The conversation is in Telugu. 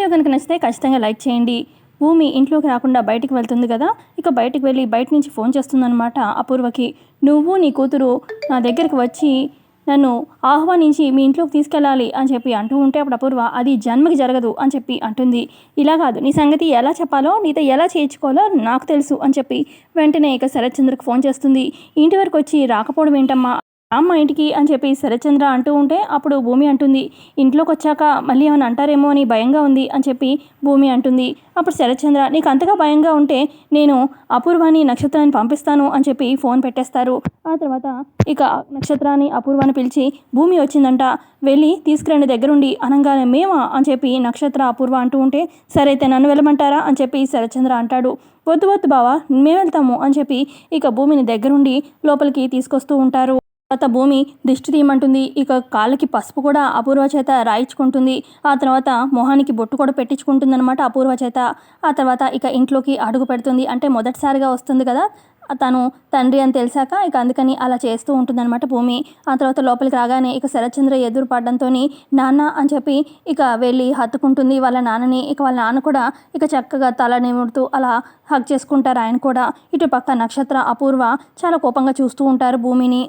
వీడియో కనుక నచ్చితే ఖచ్చితంగా లైక్ చేయండి. భూమి ఇంట్లోకి రాకుండా బయటికి వెళ్తుంది కదా ఇక బయటికి వెళ్ళి బయట నుంచి ఫోన్ చేస్తుందన్నమాట అపూర్వకి. నువ్వు నీ కూతురు నా దగ్గరికి వచ్చి నన్ను ఆహ్వానించి మీ ఇంట్లోకి తీసుకెళ్ళాలి అని చెప్పి అంటూ ఉంటే అప్పుడు అపూర్వ అది జన్మకి జరగదు అని చెప్పి అంటుంది. ఇలా కాదు నీ సంగతి ఎలా చెప్పాలో నీతో ఎలా చేయించుకోవాలో నాకు తెలుసు అని చెప్పి వెంటనే ఇక శరత్చంద్రకి ఫోన్ చేస్తుంది. ఇంటి వరకు వచ్చి రాకపోవడం ఏంటమ్మా? అమ్మ ఇంటికి అని చెప్పి శరచంద్ర అంటూ ఉంటే అప్పుడు భూమి అంటుంది ఇంట్లోకి వచ్చాక మళ్ళీ ఏమైనా అంటారేమో అని భయంగా ఉంది అని చెప్పి భూమి అంటుంది. అప్పుడు శరచంద్ర నీకు అంతగా భయంగా ఉంటే నేను అపూర్వాన్ని నక్షత్రాన్ని పంపిస్తాను అని చెప్పి ఫోన్ పెట్టేస్తారు. ఆ తర్వాత ఇక నక్షత్రాన్ని అపూర్వాన్ని పిలిచి భూమి వచ్చిందంట వెళ్ళి తీసుకురండి దగ్గరుండి అనగానే మేమా అని చెప్పి నక్షత్ర అపూర్వ అంటూ ఉంటే సరే అయితే నన్ను వెళ్ళమంటారా అని చెప్పి శరచంద్ర అంటాడు. వద్దు వద్దు బావా మేము వెళ్తాము అని చెప్పి ఇక భూమిని దగ్గరుండి లోపలికి తీసుకొస్తూ ఉంటారు. తర్వాత భూమి దిష్టి తీయమంటుంది. ఇక కాళ్ళకి పసుపు కూడా అపూర్వ చేత రాయించుకుంటుంది. ఆ తర్వాత మొహానికి బొట్టు కూడా పెట్టించుకుంటుంది అనమాట అపూర్వ చేత. ఆ తర్వాత ఇక ఇంట్లోకి అడుగు పెడుతుంది. అంటే మొదటిసారిగా వస్తుంది కదా తను తండ్రి అని తెలిసాక ఇక అందుకని అలా చేస్తూ ఉంటుందన్నమాట భూమి. ఆ తర్వాత లోపలికి రాగానే ఇక శరత్చంద్ర ఎదురు పడడంతో నాన్న అని చెప్పి ఇక వెళ్ళి హత్తుకుంటుంది వాళ్ళ నాన్నని. ఇక వాళ్ళ నాన్న కూడా ఇక చక్కగా తల నిముడుతూ అలా హక్ చేసుకుంటారు ఆయన కూడా. ఇటు పక్క నక్షత్ర అపూర్వ చాలా కోపంగా చూస్తూ ఉంటారు భూమిని.